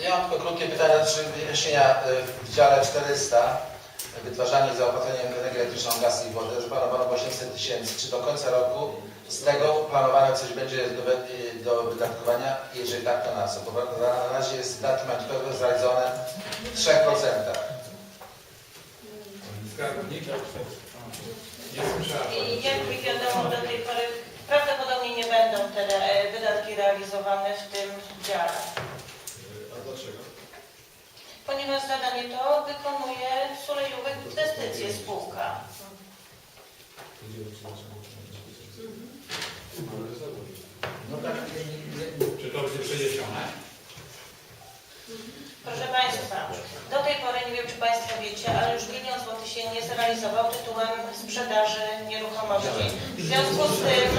Ja mam tylko krótkie pytania dotyczące wyjaśnienia y, w dziale 400 wytwarzanie i zaopatrzenie energią elektryczną, gaz i wodę, że planowano 800 tysięcy. Czy do końca roku z tego planowane coś będzie do, y, do wydatkowania? Jeżeli tak, to na co? Bo na razie jest wydatki majątkowe zrealizowane w 3%. Skarbnik? Nie słyszałem. I jak mi wiadomo do tej pory, prawdopodobnie nie będą te e, wydatki realizowane w tym dziale. Dlaczego? Ponieważ zadanie to wykonuje Sulejówek Inwestycje spółka. Czy to będzie przeniesione? Proszę Państwa, do tej pory, nie wiem czy Państwo wiecie, ale już milion złotych się nie zrealizował tytułem sprzedaży nieruchomości. W związku z tym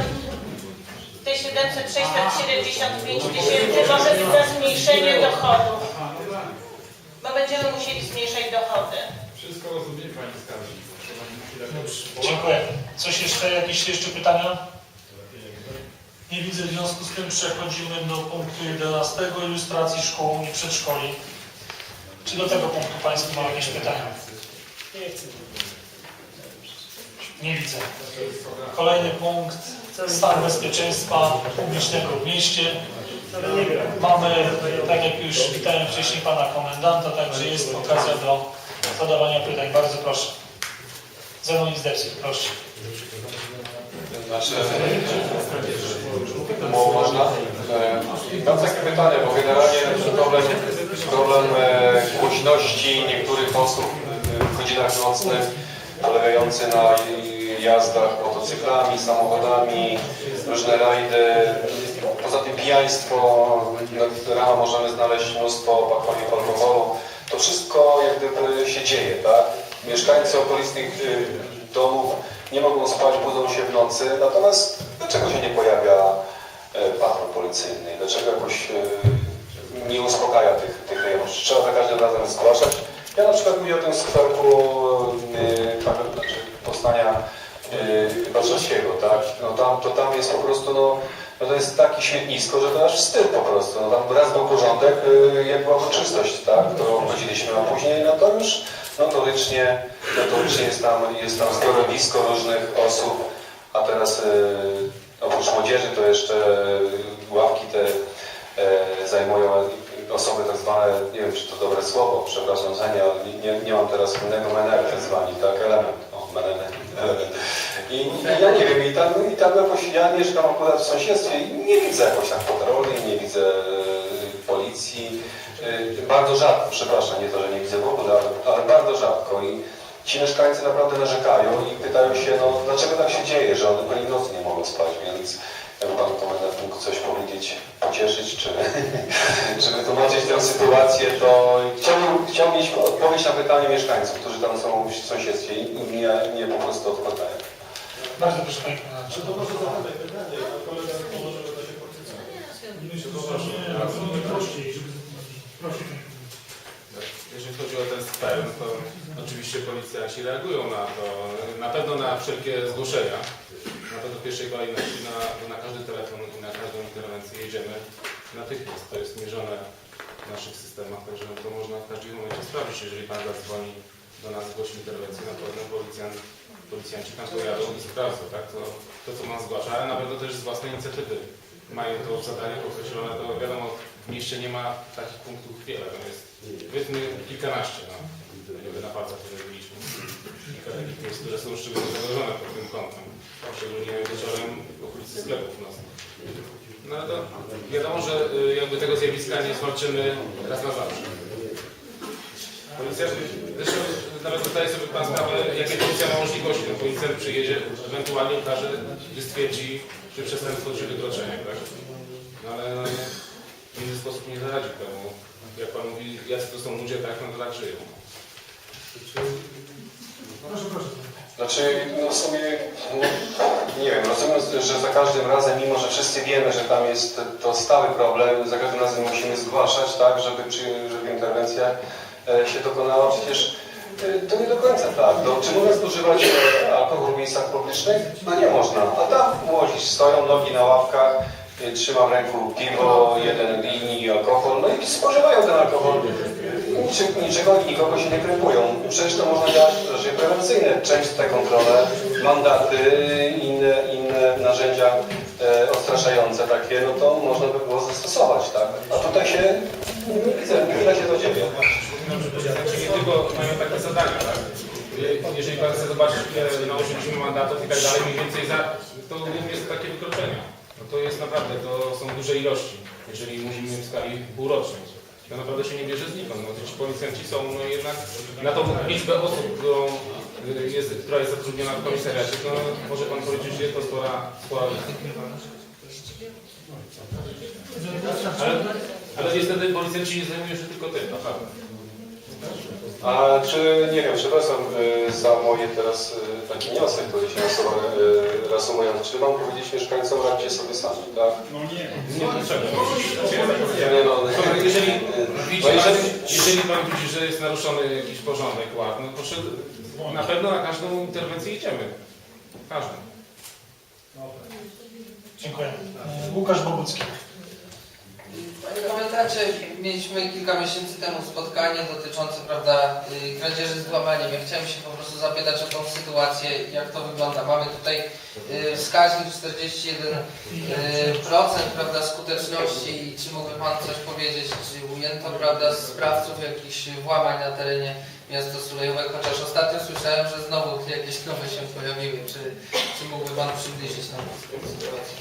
te 700, 675 tysięcy może być na zmniejszenie dochodów, bo będziemy musieli zmniejszać dochody. Wszystko rozumiem Pani Skarbnik. Dobrze, dziękuję. Coś jeszcze, jakieś jeszcze pytania? Nie widzę, w związku z tym przechodzimy do punktu 11, ilustracji szkół i przedszkoli. Czy do tego punktu Państwo mają jakieś pytania? Nie widzę. Kolejny punkt, stan bezpieczeństwa publicznego w mieście. Mamy, tak jak już pytałem wcześniej Pana Komendanta, także jest okazja do zadawania pytań. Bardzo proszę. Zenon Izdebski, proszę. Mo- można? E, Mam takie pytanie, bo generalnie problem, problem e, głośności niektórych osób w godzinach nocnych polegający na jazdach motocyklami, samochodami, różne rajdy. Poza tym pijaństwo, rano możemy znaleźć mnóstwo opakowaniów alkoholu. To wszystko jak gdyby się dzieje, tak? Mieszkańcy okolicnych y, domów nie mogą spać, budzą się w nocy. Natomiast dlaczego się nie pojawia e, patrol policyjny? Dlaczego jakoś e, nie uspokaja tych, tych rejonów? Trzeba za każdym razem zgłaszać? Ja na przykład mówię o tym skwerku e, tak, e, warszawskiego, tak? No tam, to tam jest po prostu, no, no to jest takie śmietnisko, że to aż wstyd po prostu. No tam raz był porządek, e, jak była czystość, tak? To chodziliśmy, a później no to już notorycznie, notorycznie jest tam, jest tam zbiorowisko różnych osób, a teraz e, oprócz młodzieży to jeszcze e, ławki te zajmują osoby tak zwane, nie wiem czy to dobre słowo, przepraszam za nie, ale nie, nie mam teraz innego menela tak zwani, tak, element, o, menele. I, ja nie wiem, i tam, i tam jakoś, ja mieszkam akurat w sąsiedztwie i nie widzę jakoś tak kontroli, nie widzę e, policji, e, bardzo rzadko, przepraszam, nie to, że nie widzę w ogóle, ale, ale bardzo rzadko. I ci mieszkańcy naprawdę narzekają i pytają się, no dlaczego tak się dzieje, że oni po nocy nie mogą spać, więc jakby Pan Komendant mógł coś powiedzieć, pocieszyć, czy, czy wytłumaczyć tę sytuację, to chciałbym, chciałbym mieć odpowiedź na pytanie mieszkańców, którzy tam są w sąsiedztwie i nie, nie po prostu odpowiadają. Bardzo proszę Panie Komendancie. To może zadać pytanie, a kolega pomoże, że to się podpisać. Nie, no, prościej, żeby... Proszę. Jeżeli chodzi o ten no to oczywiście policjanci reagują na to, na pewno na wszelkie zgłoszenia. Na pewno w pierwszej kolejności na, na każdy telefon i na każdą interwencję jedziemy natychmiast. To jest mierzone w naszych systemach, także no to można w każdym momencie sprawdzić. Jeżeli Pan zadzwoni do nas, zgłosi interwencję, na pewno policjant, policjanci tam pojadą i sprawdzą, tak? To, to co Pan zgłasza, ale na pewno też z własnej inicjatywy mają to w zadaniach określone, to wiadomo, w mieście nie ma takich punktów wiele, to jest powiedzmy kilkanaście, no. Na palcach zrobiliśmy. Kilka takich miejsc, które są szczególnie zagrożone pod tym kątem. Szczególnie wieczorem w okolicy sklepów nocnych. No ale to wiadomo, że y, jakby tego zjawiska nie zwalczymy raz na zawsze. Policja, zresztą nawet zdaje sobie Pan sprawę, jakie policja ma możliwości. No, policjant przyjedzie, ewentualnie ukaże, gdy stwierdzi, czy przestępstwo, czy wykroczenie, tak? No ale no, w inny sposób nie zaradzi temu. Jak Pan mówi, jacy to są ludzie, tak, no to tak żyją. Proszę, proszę. Znaczy, no w sumie, no, nie wiem, rozumiem, że za każdym razem, mimo że wszyscy wiemy, że tam jest to stały problem, za każdym razem musimy zgłaszać, tak, żeby, żeby interwencja e, się dokonała. Przecież e, to nie do końca tak. No, czy można zużywać e, alkohol w miejscach publicznych? No nie można. A tam młodzi stoją, nogi na ławkach, trzyma w ręku piwo, jeden linii alkohol, no i spożywają ten alkohol. Niczy- Niczego i nikogo się nie krępują. Przecież to można działać w rzeczy prewencyjne. Częste kontrole, mandaty, inne, inne narzędzia e, odstraszające takie, no to można by było zastosować, tak? A tutaj się nie widzę, nie widać się to dzieje. Nie tylko mają takie zadania, tak? Jeżeli pan chce zobaczyć, ile nałożyliśmy mandatów i tak dalej, mniej więcej za, to jest takie wykroczenia. No to jest naprawdę, to są duże ilości, jeżeli mówimy w skali półrocznej. To naprawdę się nie bierze znikąd. No, ci policjanci są no, jednak na tą liczbę osób, którą y, jest, która jest zatrudniona w komisariacie, to może pan powiedzieć, że jest to spora, spora. Ale, ale niestety policjanci nie zajmują się tylko tym, naprawdę. A czy, nie wiem, przepraszam y, za moje teraz y, taki wniosek, który się nasuwa, y, reasumując, czy mam powiedzieć mieszkańcom, radźcie sobie sami, tak? Nie potrzebne. Nie, no, To Jeżeli, y, widzi no pan, jeżeli, jeżeli pan widzi, że jest naruszony jakiś porządek, ład, no proszę, na pewno na każdą interwencję idziemy. Każdą. Dziękuję. Łukasz Bogucki. Komendancie, mieliśmy kilka miesięcy temu spotkanie dotyczące prawda, y, kradzieży z włamaniem. Ja chciałem się po prostu zapytać o tą sytuację, jak to wygląda. Mamy tutaj y, wskaźnik 41% y, prawda, skuteczności czy mógłby Pan coś powiedzieć, czy ujęto prawda, sprawców jakichś włamań na terenie miasta Sulejówek, chociaż ostatnio słyszałem, że znowu jakieś nowe się pojawiły. Czy, czy mógłby Pan przybliżyć nam sytuację?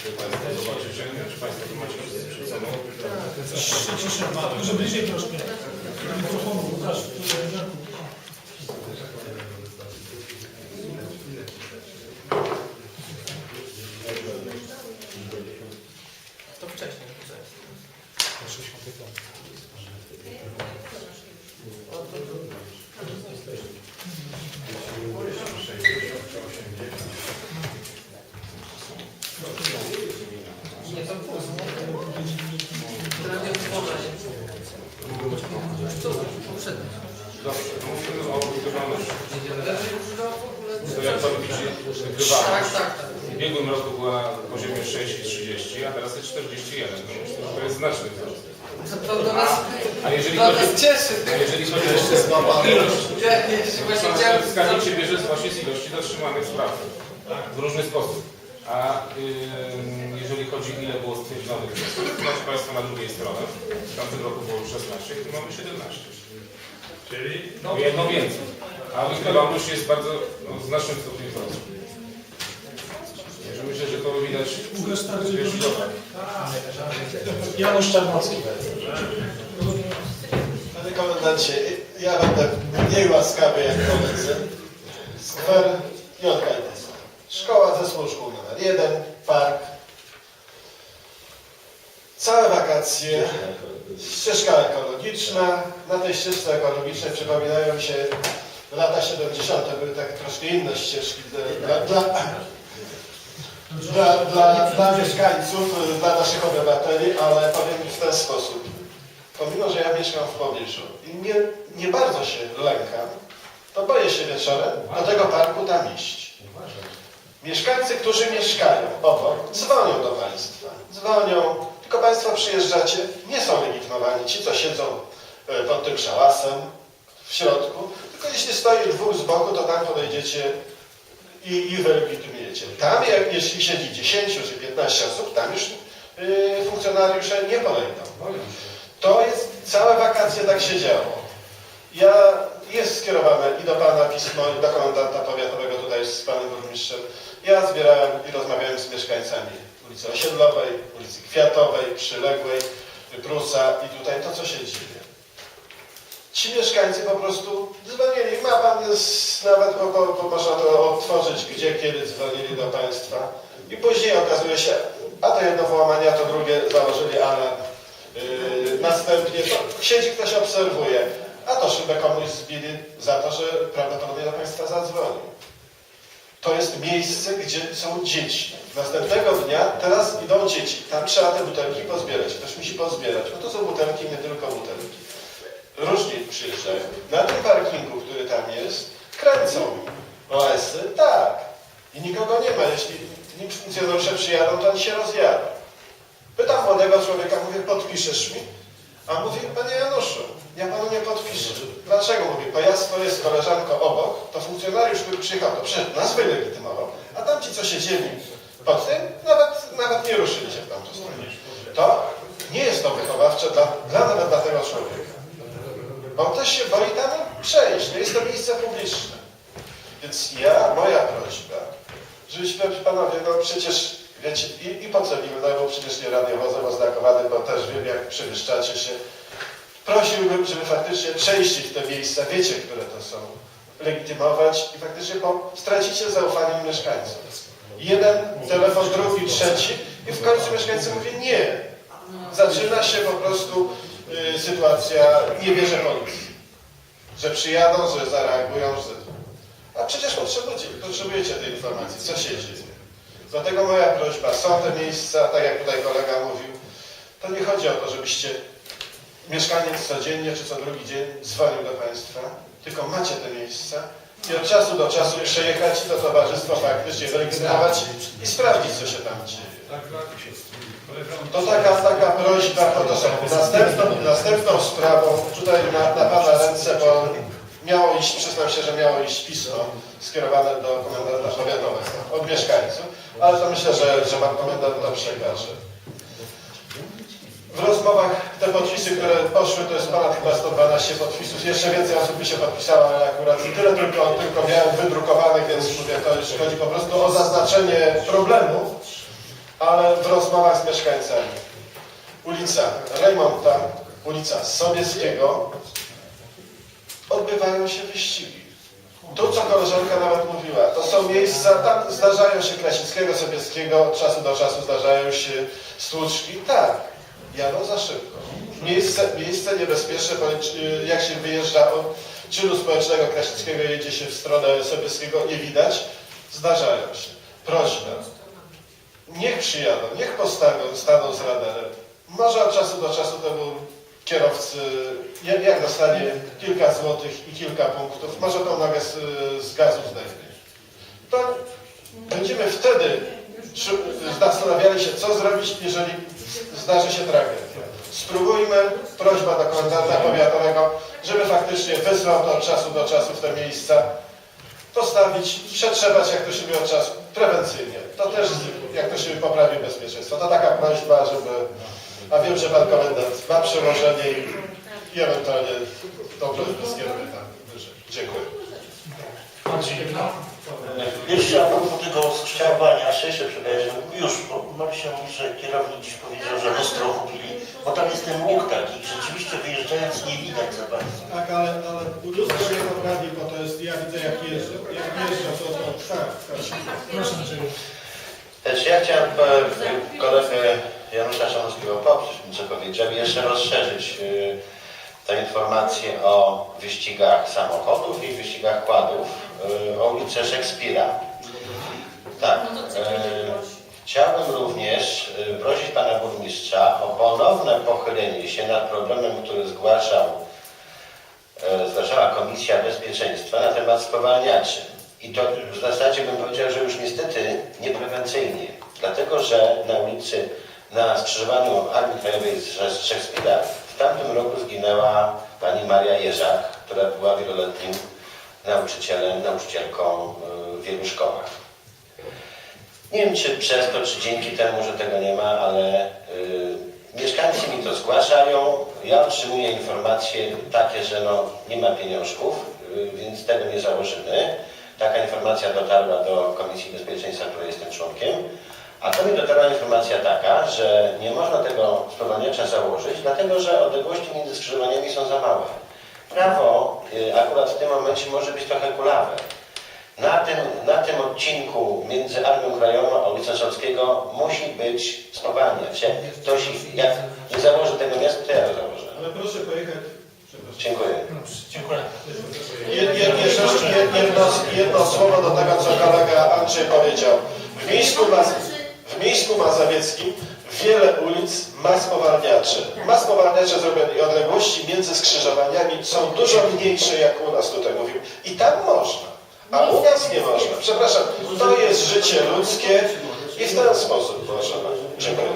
Państwo zobaczycie, czy Państwo to macie przed sobą. Może bliżej troszkę. Mikrofonu. To wcześniej, to jest. Nie, to było. Teraz nie wyobraź. Tu, poprzednio. Dobrze, to mówimy o wygrywalności. To jak Pan widzi, Tak, wygrywalność. tak, tak. W ubiegłym roku była na poziomie 6,30, a teraz jest 41. To myślę, że to jest znaczny wzrost. To, to, to nas, A jeżeli to chodzi, nas cieszy. a jeżeli chodzi o ilość, Ja jeszcze właśnie chciałem... Się bierze właśnie z ilości zatrzymanych sprawców w różny sposób. A ym, jeżeli chodzi ile było stwierdzonych wniosków, proszę Państwa na drugiej stronie. W tamtym roku było 16, w tym mamy 17. Czyli? No jedno więcej. A wykrywalność jest bardzo no, w znacznym stopniu wzrostu. Także myślę, że to tak, z pierwszych lat. Janusz Czarnocki. Panie komendancie, ja będę mniej łaskawy jak koledzy. Skwer Edyson. Szkoła zespół szkół numer jeden, park. Całe wakacje, ścieżka ekologiczna. Na tej ścieżce ekologicznej przypominają mi się lata 70. były takie troszkę inne ścieżki dla, dla, dla, dla, dla mieszkańców, dla naszych obywateli, ale powiem w ten sposób. Pomimo, że ja mieszkam w pobliżu i nie, nie bardzo się lękam, to boję się wieczorem do tego parku tam iść. Mieszkańcy, którzy mieszkają obok, dzwonią do Państwa. Dzwonią, tylko Państwo przyjeżdżacie, nie są legitymowani ci, co siedzą e, pod tym szałasem w środku, tylko jeśli stoi dwóch z boku, to tam podejdziecie i, i wylegitymujecie. Tam, jak, jeśli siedzi 10 czy 15 osób, tam już y, funkcjonariusze nie podejdą. To jest, całe wakacje tak się działo. Ja, jest skierowane i do Pana pismo, i do komendanta powiatowego tutaj z Panem Burmistrzem. Ja zbierałem i rozmawiałem z mieszkańcami ulicy Osiedlowej, ulicy Kwiatowej, Przyległej, Prusa i tutaj to, co się dzieje. Ci mieszkańcy po prostu dzwonili. Ma Pan jest, nawet po, po, po, można to odtworzyć, gdzie, kiedy dzwonili do Państwa. I później okazuje się, a to jedno włamanie, a to drugie założyli alarm. Yy, następnie to siedzi ktoś obserwuje, a to szybę komuś zbili za to, że prawdopodobnie do Państwa zadzwonił. To jest miejsce, gdzie są dzieci. Następnego dnia, teraz idą dzieci. Tam trzeba te butelki pozbierać. Ktoś musi pozbierać. No to są butelki, nie tylko butelki. Różni przyjeżdżają. Na tym parkingu, który tam jest, kręcą OS-y, tak. I nikogo nie ma. Jeśli nim funkcjonariusze przyjadą, to oni się rozjadą. Pytam młodego człowieka, mówię, podpiszesz mi? A mówi, panie Januszu, ja panu nie podpiszę. Dlaczego? Mówi, bo ja swoje z koleżanką obok, to funkcjonariusz, który przyjechał, to przed nas wylegitymował, a tamci, co siedzieli pod tym, nawet, nawet nie ruszyli się w tamtą stronę. To nie jest to wychowawcze dla, dla nawet dla tego człowieka. Bo on też się boi tam przejść, nie jest to miejsce publiczne. Więc ja, moja prośba, żebyśmy panowie, no przecież wiecie, i, i po co nim, no bo przecież nie radiowozem jak przewyższacie się. Prosiłbym, żeby faktycznie przejście w te miejsca, wiecie, które to są, legitymować i faktycznie bo stracicie zaufanie mieszkańców. Jeden telefon, drugi, trzeci i w końcu mieszkańcy mówią nie. Zaczyna się po prostu y, sytuacja, nie wierzę policji. Że przyjadą, że zareagują, że... A przecież potrzebujecie, potrzebujecie tej informacji, co się dzieje. Dlatego moja prośba, są te miejsca, tak jak tutaj kolega mówił, to nie chodzi o to, żebyście mieszkaniec codziennie czy co drugi dzień dzwonił do Państwa, tylko macie te miejsca i od czasu do czasu przejechać i to towarzystwo faktycznie wylegitymować i sprawdzić, co się tam dzieje. To taka, taka prośba, to, to są następną, następną sprawą, tutaj na, na Pana ręce, bo miało iść, przyznam się, że miało iść pismo skierowane do komendanta powiatowego od mieszkańców, ale to myślę, że, że Pan komendant to przekaże. W rozmowach te podpisy, które poszły, to jest ponad chyba 112 podpisów. Jeszcze więcej osób by się podpisało, ale akurat tyle tylko, tylko miałem wydrukowanych, więc mówię, to już chodzi po prostu o zaznaczenie problemu, ale w rozmowach z mieszkańcami. Ulica Rejmonta, ulica Sobieskiego, odbywają się wyścigi. Tu, co koleżanka nawet mówiła, to są miejsca, tam zdarzają się Krasickiego, Sobieskiego, od czasu do czasu zdarzają się stłuczki. Tak, jadą za szybko. Miejsce, miejsce niebezpieczne, bo jak się wyjeżdża od czynu społecznego Krasickiego, jedzie się w stronę Sobieskiego, nie widać, zdarzają się. Prośba, niech przyjadą, niech postawią, staną z radarem. Może od czasu do czasu temu kierowcy, jak, jak dostanie kilka złotych i kilka punktów, może tą nogę z, z gazu zdejmie. To będziemy wtedy zastanawiali się, co zrobić, jeżeli zdarzy się tragedia. Spróbujmy, prośba do komendanta powiatowego, żeby faktycznie wysłał to od czasu do czasu w te miejsca, postawić, przetrzebać, jak to się od czasu, prewencyjnie. To też, jak to się poprawi bezpieczeństwo. To taka prośba, żeby, a wiem, że Pan Komendant ma przełożenie i, ewentualnie dobrze skieruje tam wyżej. Dziękuję. Jeszcze a propos tego skrzyżowania, się przepraszam, już, bo Marysia mówi, że kierownik dziś powiedział, że lustro kupili, bo tam jest ten łuk taki, rzeczywiście wyjeżdżając nie widać za bardzo. Tak, ale, ale lustro nie poprawi, bo to jest, ja widzę jak jeżdżę. Jak jeżdżę, to to tak, tak. proszę. Znaczy ja chciałem e, kolegę Janusza Szanowskiego poprzeć, tym, co powiedział, i jeszcze rozszerzyć e, tę informację o wyścigach samochodów i wyścigach kładów o ulicę Szekspira. Tak. E, chciałbym również e, prosić pana burmistrza o ponowne pochylenie się nad problemem, który zgłaszał, e, zgłaszała Komisja Bezpieczeństwa na temat spowalniaczy. I to w zasadzie bym powiedział, że już niestety nieprewencyjnie. Dlatego, że na ulicy, na skrzyżowaniu Armii Krajowej z Szekspira w tamtym roku zginęła pani Maria Jerzak, która była wieloletnim nauczycielem, nauczycielką y, w wielu szkołach. Nie wiem, czy przez to, czy dzięki temu, że tego nie ma, ale y, mieszkańcy mi to zgłaszają. Ja otrzymuję informacje takie, że no, nie ma pieniążków, y, więc tego nie założymy. Taka informacja dotarła do Komisji Bezpieczeństwa, której jestem członkiem. A to mi dotarła informacja taka, że nie można tego spowalniacza założyć, dlatego że odległości między skrzyżowaniami są za małe. Prawo y, akurat w tym momencie może być trochę kulawe. Na tym, na tym odcinku między Armią Krajową a ulicą Solskiego musi być spowalniacz. Jak ktoś, jak nie założy tego miasta, to ja założę. Ale proszę pojechać. Dziękuję. Dziękuję. Jedno, jedno słowo do tego, co kolega Andrzej powiedział. W Mińsku, Maz, w Mińsku Mazowieckim wiele ulic ma spowalniacze. Ma spowalniacze zrobione i odległości między skrzyżowaniami są dużo mniejsze, jak u nas tutaj mówił. I tam można. A u nas nie można. Przepraszam, to jest życie ludzkie i w ten sposób, pana. Dziękuję.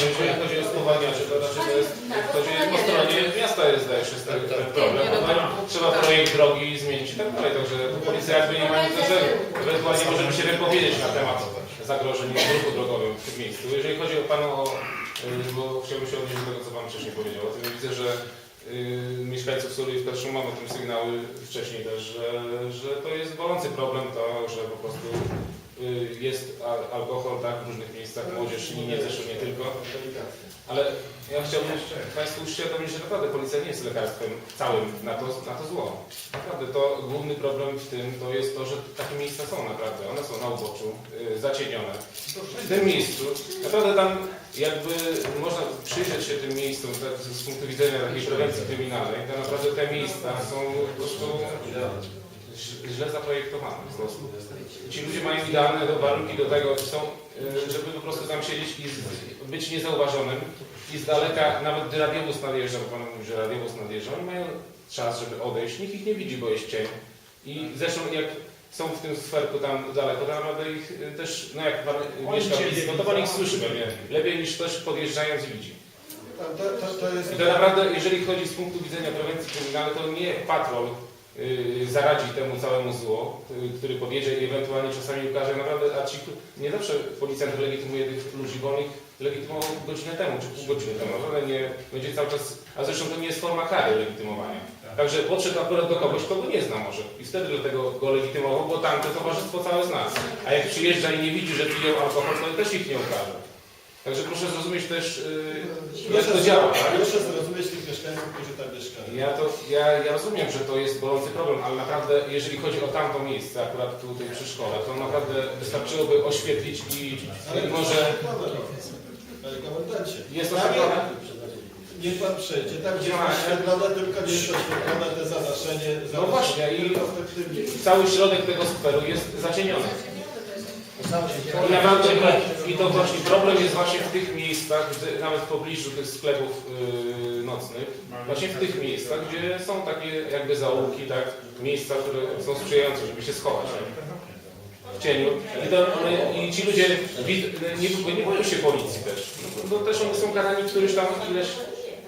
Dziękuję. Jeżeli chodzi o spowalniaczy, to znaczy to jest, to jest po stronie miasta jest zdaje się ten, ten problem. No, trzeba projekt drogi zmienić i tak dalej, także policja jakby nie ma nic do rzeczy. Ewentualnie możemy się wypowiedzieć na temat zagrożeń ruchu drogowym w tym miejscu. Jeżeli chodzi o Panu o, y, bo chciałbym się odnieść do tego, co Pan wcześniej powiedział, o tym widzę, że y, mieszkańców w Kaszum mamy o tym sygnały wcześniej też, że, że to jest bolący problem, to, że po prostu jest al- alkohol tak, w różnych miejscach, młodzież nie zresztą nie tylko. Ale ja chciałbym Państwu uświadomić, że naprawdę policja nie jest lekarstwem całym na to, na to zło. Naprawdę to główny problem w tym to jest to, że takie miejsca są naprawdę. One są na uboczu, y, zacienione. W tym miejscu, naprawdę tam jakby można przyjrzeć się tym miejscom tak, z punktu widzenia takiej prewencji kryminalnej, to naprawdę te miejsca są po prostu źle- zaprojektowane po prostu. Ci ludzie mają idealne warunki do tego, są, y, żeby po prostu tam siedzieć i być niezauważonym i z daleka, nawet gdy radiowóz nadjeżdża, bo Pan mówi, że radiowóz nadjeżdża, oni mają czas, żeby odejść, nikt ich nie widzi, bo jest cień. I zresztą jak są w tym sferku tam daleko, to naprawdę ich y, też, no jak Pan mieszka blisko, to Pan ich słyszy pewnie lepiej niż ktoś podjeżdżając widzi. To, to, to jest... I to naprawdę, jeżeli chodzi z punktu widzenia prewencji kryminalnej, to nie patrol zaradzi temu całemu zło, y, który podjedzie i ewentualnie czasami ukaże. Naprawdę, a ci, nie zawsze policjant legitymuje tych ludzi, bo on ich legitymował godzinę temu, czy pół godziny temu. Naprawdę nie będzie cały czas, a zresztą to nie jest forma kary legitymowania. Także podszedł akurat do kogoś, kogo nie zna może. I wtedy dlatego go legitymował, bo tamte towarzystwo całe zna. A jak przyjeżdża i nie widzi, że piją alkohol, to też ich nie ukaże. Także proszę zrozumieć też, y, jak to działa. Tak? Proszę zrozumieć tych mieszkańców, którzy tam mieszkają. Ja, to, ja, ja rozumiem, że to jest bolący problem, ale naprawdę jeżeli chodzi o tamto miejsce, akurat tutaj przy szkole, to naprawdę wystarczyłoby oświetlić i, i może Panie komendancie. jest Tam oświetlone. Niech pan przejdzie. Tam gdzie jest oświetlone, tylko nie jest oświetlone te zadaszenie. No właśnie, i- Cały środek tego skweru jest zacieniony. I, I to właśnie problem jest właśnie w tych miejscach, gdzie, nawet w pobliżu tych sklepów yy, nocnych, właśnie w tych miejscach, gdzie są takie jakby zaułki, tak, miejsca, które są sprzyjające, żeby się schować. W cieniu. I, to, I ci ludzie nie, nie boją się policji też. No, to też oni są karani któryś tam ileś,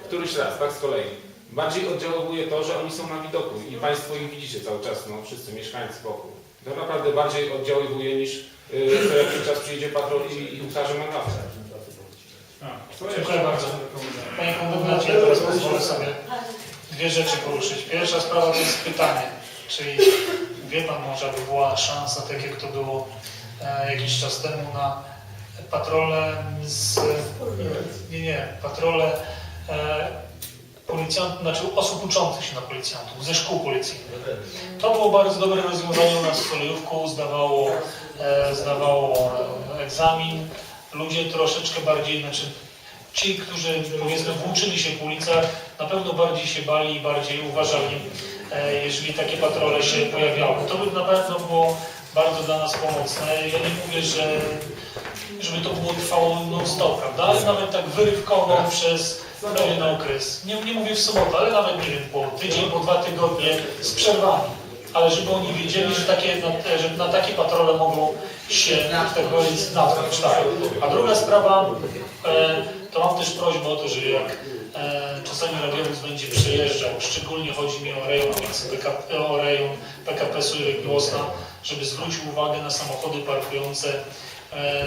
któryś raz, tak z kolei. Bardziej oddziałuje to, że oni są na widoku i Państwo ich widzicie cały czas, no wszyscy mieszkańcy wokół. To naprawdę bardziej oddziaływuje niż yy, czas przyjedzie patrol i, i ukaże mandatę. Dziękuję bardzo. Panie komendancie, ja teraz pozwolę sobie dwie rzeczy poruszyć. Pierwsza sprawa to jest pytanie, czyli wie Pan może, aby była szansa, tak jak to było e, jakiś czas temu na patrole z... Nie, nie, patrole e, policjantów, znaczy osób uczących się na policjantów, ze szkół policyjnych. To było bardzo dobre rozwiązanie u nas w Solejówku, zdawało, e, zdawało e, egzamin. Ludzie troszeczkę bardziej, znaczy ci, którzy powiedzmy włóczyli się po ulicach, na pewno bardziej się bali i bardziej uważali, e, jeżeli takie patrole się pojawiały. To by na pewno było bardzo dla nas pomocne. Ja nie mówię, że żeby to było trwało non-stop, prawda? Ale nawet tak wyrywkowo przez pewien okres. Nie, nie mówię w sobotę, ale nawet nie wiem, po tydzień, po dwa tygodnie z przerwami. Ale żeby oni wiedzieli, że, takie, na, że na takie patrole mogą się, tak powiedzieć, natknąć. Tak. A druga sprawa, e, to mam też prośbę o to, że jak e, czasami radiowóz będzie przejeżdżał, szczególnie chodzi mi o rejon, PKP, o rejon PKP Sujek Głosna, żeby zwrócił uwagę na samochody parkujące e,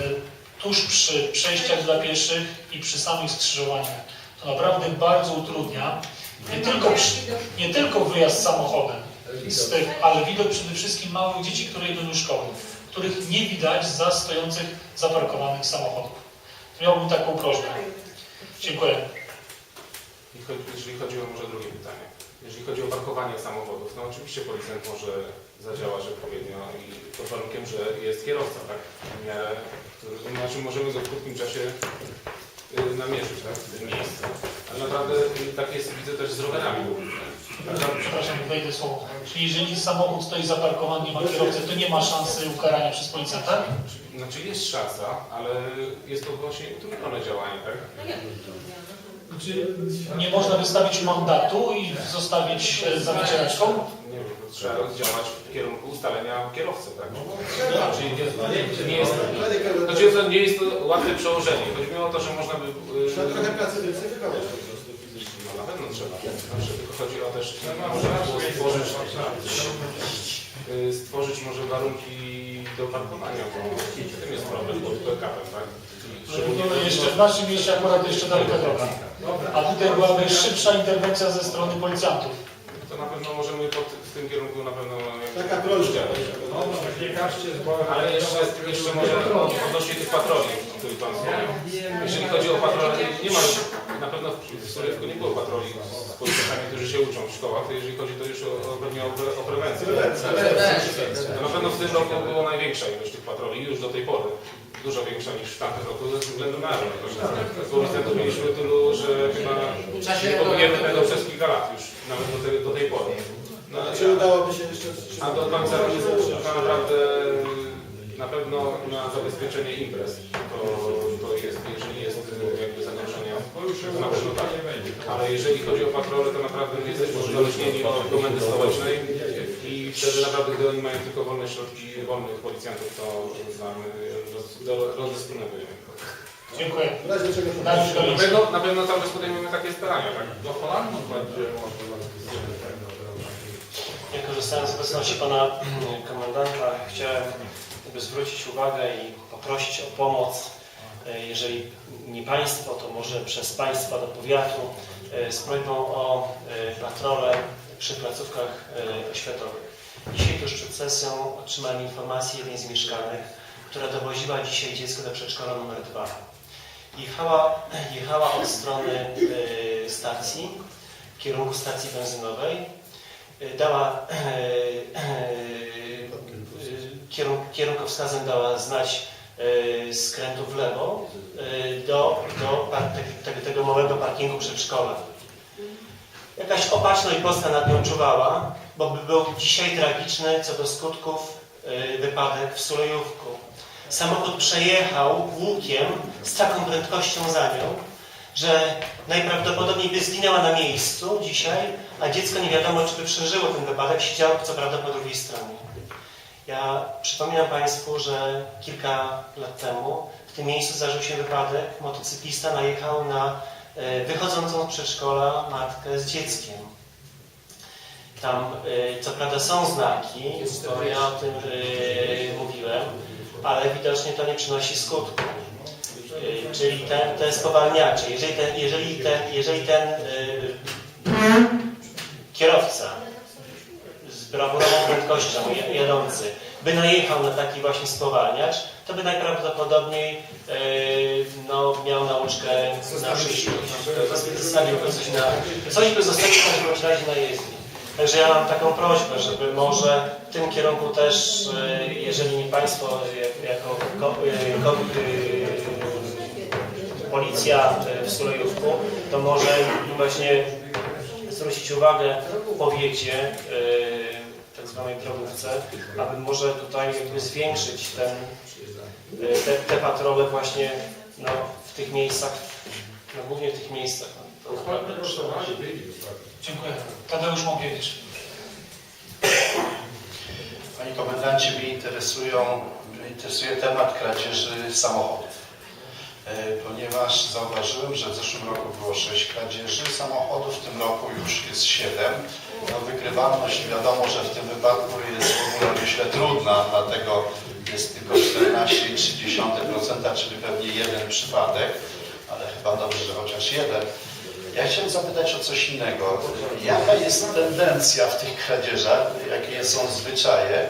tuż przy przejściach dla pieszych i przy samych skrzyżowaniach. Naprawdę bardzo utrudnia nie tylko, nie tylko wyjazd samochodem, z tych, ale widok przede wszystkim małych dzieci, które idą do szkoły, których nie widać za stojących, zaparkowanych samochodów. Miałbym taką prośbę. Dziękuję. Jeżeli chodzi o może drugie pytanie. Jeżeli chodzi o parkowanie samochodów, no oczywiście policjant może zadziałać odpowiednio i pod warunkiem, że jest kierowca, tak? W miarę, który, znaczy możemy go w krótkim czasie namierzyć, tak? W tym miejscu. Ale naprawdę y, tak jest, widzę też z rowerami. Przepraszam, wejdę słowo. Czyli jeżeli samochód stoi zaparkowany, nie ma kierowcy, to nie ma szansy ukarania przez policjanta? Znaczy jest szansa, ale jest to właśnie utrudnione działanie, tak? Czy nie można wystawić mandatu i zostawić e, za wycieraczką? Nie wiem, to trzeba działać w kierunku ustalenia kierowcy, tak? Znaczy nie, nie jest, chodzi o to, nie jest to łatwe przełożenie. Chodzi mi o to, że można by... Trzeba trochę pracy więcej wykonać po prostu. No na pewno trzeba. Znaczy, tylko chodzi o też, może było stworzyć, stworzyć może warunki do parkowania, bo w tym jest problem pod pick-upem, tak? Szczególnie No jeszcze w naszym mieście akurat jeszcze daleka droga. A tutaj byłaby szybsza interwencja ze strony policjantów. to na pewno możemy pod, w tym kierunku na pewno Taka prośba. Ale jeszcze, jeszcze może odnośnie tych patroli, o których Pan wspomniał. Jeżeli chodzi o patrole, nie ma, na pewno w Surywku nie było patroli z policjantami, którzy się uczą w szkołach, to jeżeli chodzi to już o, o, pewnie o, pre- o prewencję. To na pewno w tym roku było największa ilość tych patroli, już do tej pory. Dużo większa niż w tamtym roku ze względu na rok. Policjantów mieliśmy tylu, że chyba nie powinienem tego przez kilka lat już, nawet do tej, do tej pory. No, Czy udałoby się jeszcze... a do końca roku tak naprawdę na pewno na zabezpieczenie imprez to, jeżeli chodzi o patrole, to naprawdę my jesteśmy uzależnieni od komendy stołecznej i wtedy naprawdę, gdy oni mają tylko wolne środki wolnych policjantów, to do- rozdysponowujemy. Dziękuję. W razie czego to Dariusz Na pewno, na pewno cały czas podejmujemy takie starania, tak? Ja korzystając z obecności pana mm, komendanta chciałem jakby zwrócić uwagę i poprosić o pomoc, e, jeżeli nie państwo, to może przez państwa do powiatu z prośbą o e, patrole przy placówkach e, oświatowych. Dzisiaj tuż przed sesją otrzymałem informację jednej z mieszkanek, która dowoziła dzisiaj dziecko do przedszkola numer 2. Jechała, jechała od strony e, stacji, w kierunku stacji benzynowej dała kierun- kierunkowskazem dała znać e, skrętu w lewo e, do, do par- te- te- tego małego parkingu przedszkola. Jakaś opatrzność boska nad nią czuwała, bo by był dzisiaj tragiczny co do skutków e, wypadek w Sulejówku. Samochód przejechał łukiem z taką prędkością za nią, że najprawdopodobniej by zginęła na miejscu dzisiaj, a dziecko nie wiadomo, czy by przeżyło ten wypadek, siedziało co prawda po drugiej stronie. Ja przypominam Państwu, że kilka lat temu w tym miejscu zdarzył się wypadek. Motocyklista najechał na e, wychodzącą z przedszkola matkę z dzieckiem. Tam e, co prawda są znaki, bo ja o tym e, mówiłem, ale widocznie to nie przynosi skutku. Czyli ten, te spowalniacze, jeżeli ten, jeżeli ten, jeżeli ten kierowca z brawurową prędkością jadący by najechał na taki właśnie spowalniacz, to by najprawdopodobniej y, no, miał nauczkę na przyszłość. Go coś na... Coś by zostawił w każdym razie na jezdni. Także ja mam taką prośbę, żeby może w tym kierunku też, y, jeżeli nie Państwo jako ko, y, ko, policja w Sulejówku, to może właśnie zwrócić uwagę w powiecie, y, tak zwanej drogówce, aby może tutaj jakby zwiększyć ten, y, te, te patrole właśnie no, w tych miejscach, no, głównie w tych miejscach. Dziękuję. Tadeusz Mogiewicz. Panie komendancie, mnie interesują, mnie interesuje temat kradzieży samochodów. E, Ponieważ zauważyłem, że w zeszłym roku było 6 kradzieży samochodów, w tym roku już jest 7. No, wykrywalność wiadomo, że w tym wypadku jest w ogóle myślę trudna, dlatego jest tylko 14,3%, czyli pewnie jeden przypadek, ale chyba dobrze, że chociaż jeden. Ja chciałem zapytać o coś innego. Jaka jest tendencja w tych kradzieżach? Jakie są zwyczaje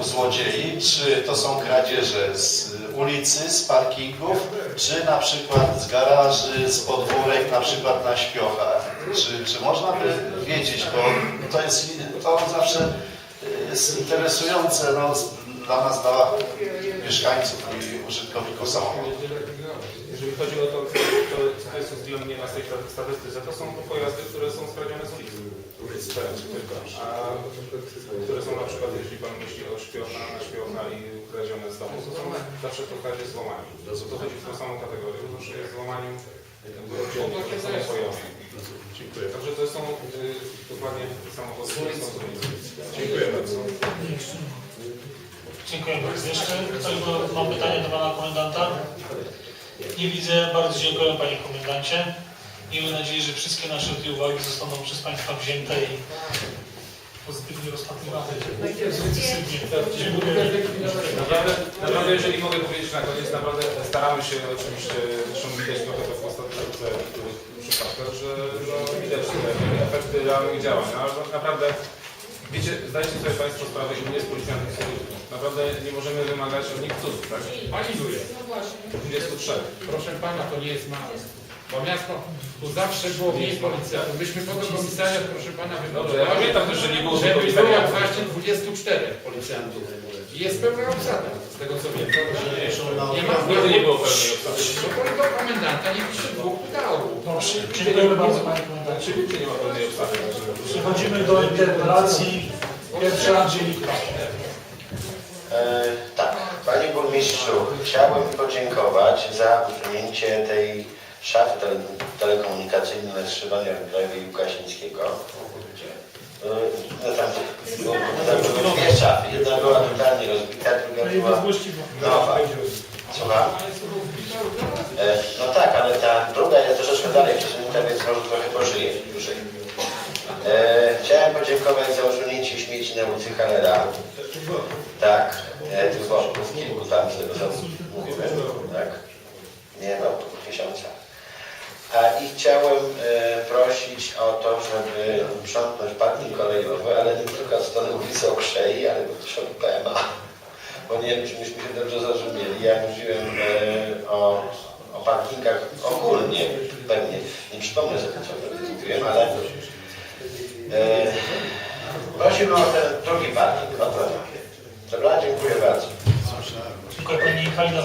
u złodziei? Czy to są kradzieże z ulicy, z parkingów, czy na przykład z garaży, z podwórek, na przykład na śpiochach? Czy, czy można by wiedzieć, bo to jest to zawsze jest interesujące no, dla nas, dla mieszkańców i użytkowników samochodów. Jeżeli chodzi o to, to, jest uwzględnione na tej statystyce, to są pojazdy, które są skradzione z ulicy. A które są na przykład, jeśli Pan myśli o szpiocha, na szpiocha i ukradzione z domu, to są zawsze to kradzież z włamaniem. To chodzi w tą samą kategorię, to że jest złamaniem. Dziękuję. Także to są y, dokładnie samochody, które są tu. Dziękuję bardzo. Dziękuję bardzo. Jeszcze ktoś, mam pytanie do Pana Komendanta. Nie widzę. Bardzo dziękuję Panie Komendancie. Miejmy nadzieję, że wszystkie nasze te uwagi zostaną przez Państwa wzięte i pozytywnie rozpatrywane. Dziękuję. Naprawdę, naprawdę, jeżeli mogę powiedzieć na koniec, naprawdę staramy się oczywiście, zresztą widać trochę to w ostatnich przypadkach, że no, widać te efekty realnych działań. No, naprawdę, wiecie, zdajcie sobie Państwo sprawę, że nie jest policjantów Naprawdę nie możemy wymagać od nich cudów, tak? Pani Julia, 23. proszę pana, to nie jest mało. Bo miasto, tu zawsze było mniej policjantów. Myśmy po to komisariat, proszę pana, Dobrze, ja pamiętam też, że nie było żeby było komisariatu. właśnie 24 policjantów. I jest pełna obsada, z tego co wiem. Nie ma Nigdy nie było pełnej obsady. To do komendanta nie pisze dwóch udało. Proszę. Dziękuję bardzo Panie Komendancie. Oczywiście nie ma pełnej obsady. Przechodzimy do interpelacji. Pierwsza Angelika. E, tak, Panie Burmistrzu, chciałbym podziękować za usunięcie tej szafy tele, telekomunikacyjnej na skrzyżowaniu Krajowej Łukasińskiego. E, bo, tam były dwie szafy, jedna była totalnie rozbita, druga była nowa. Słucham? E, no tak, ale ta druga jest troszeczkę dalej przesunięta, więc może trochę pożyje dłużej. E, chciałem podziękować za usunięcie śmieci na ulicy Halera. Tak, e, tych worków kilku tam, z tego co mówiłem, tak? Nie no, tysiąca. I chciałem e, prosić o to, żeby uprzątnąć parking kolejowy, ale nie tylko od strony ulicy Okrzei, ale też od PMA. Bo nie wiem, czy myśmy się dobrze zrozumieli. Ja mówiłem e, o, o parkingach ogólnie, pewnie nie przypomnę sobie, co mówiłem, ale e, prosiłbym o ten drugi parking, o to. Dobra, dziękuję bardzo. Dziękuję Pani Halina